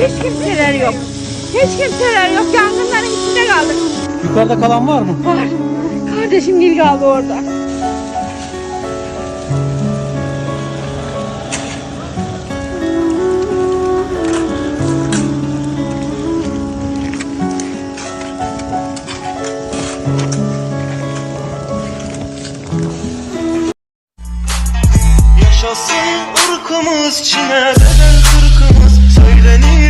hiç kimseler yok. Hiç kimseler yok. Yangınların içinde kaldık. Yukarıda kalan var mı? Var. Kardeşim Gil kaldı orada. Yaşasın ırkımız Çin'e bedel kırkımız Söylenir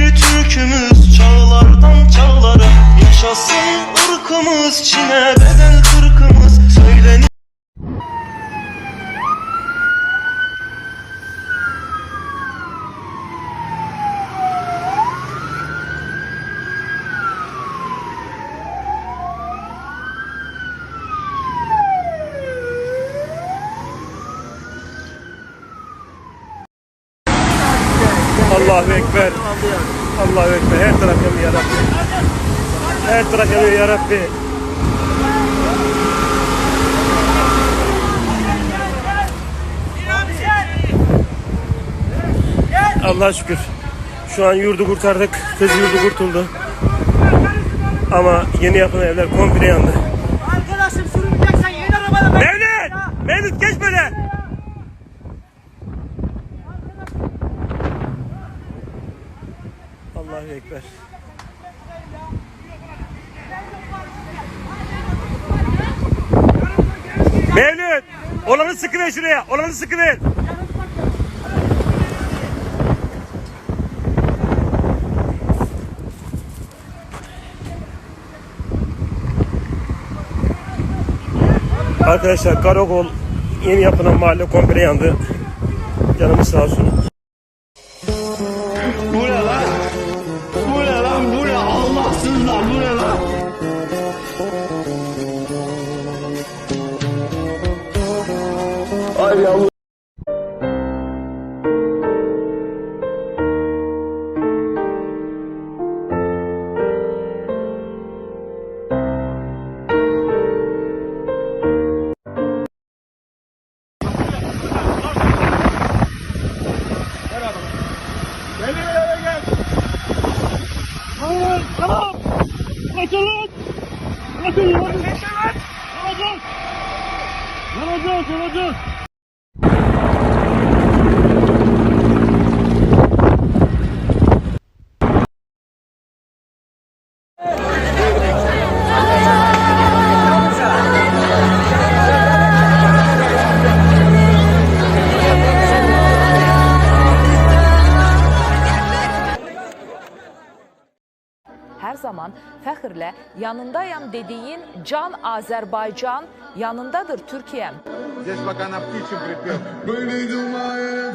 Allahu Ekber. Allahu Ekber. Her taraf yanıyor ya Rabbi. Her taraf yanıyor ya Rabbi. Allah'a şükür. Şu an yurdu kurtardık. Kız yurdu kurtuldu. Ama yeni yapılan evler komple yandı. Arkadaşım sürüneceksen yeni arabada. Mevlüt! Mevlüt geç böyle! Allahu Ekber. Mevlüt! Olanı sıkıver şuraya! Olanı sıkıver! Arkadaşlar Karakol yeni yapılan mahalle komple yandı. Canımız sağ olsun. Ay yavrum. Her zaman fəxrlə yanındayam dediyin Can Azərbaycan yanındadır Türkiyəm. Здесь пока на птичьем припев. Были думая,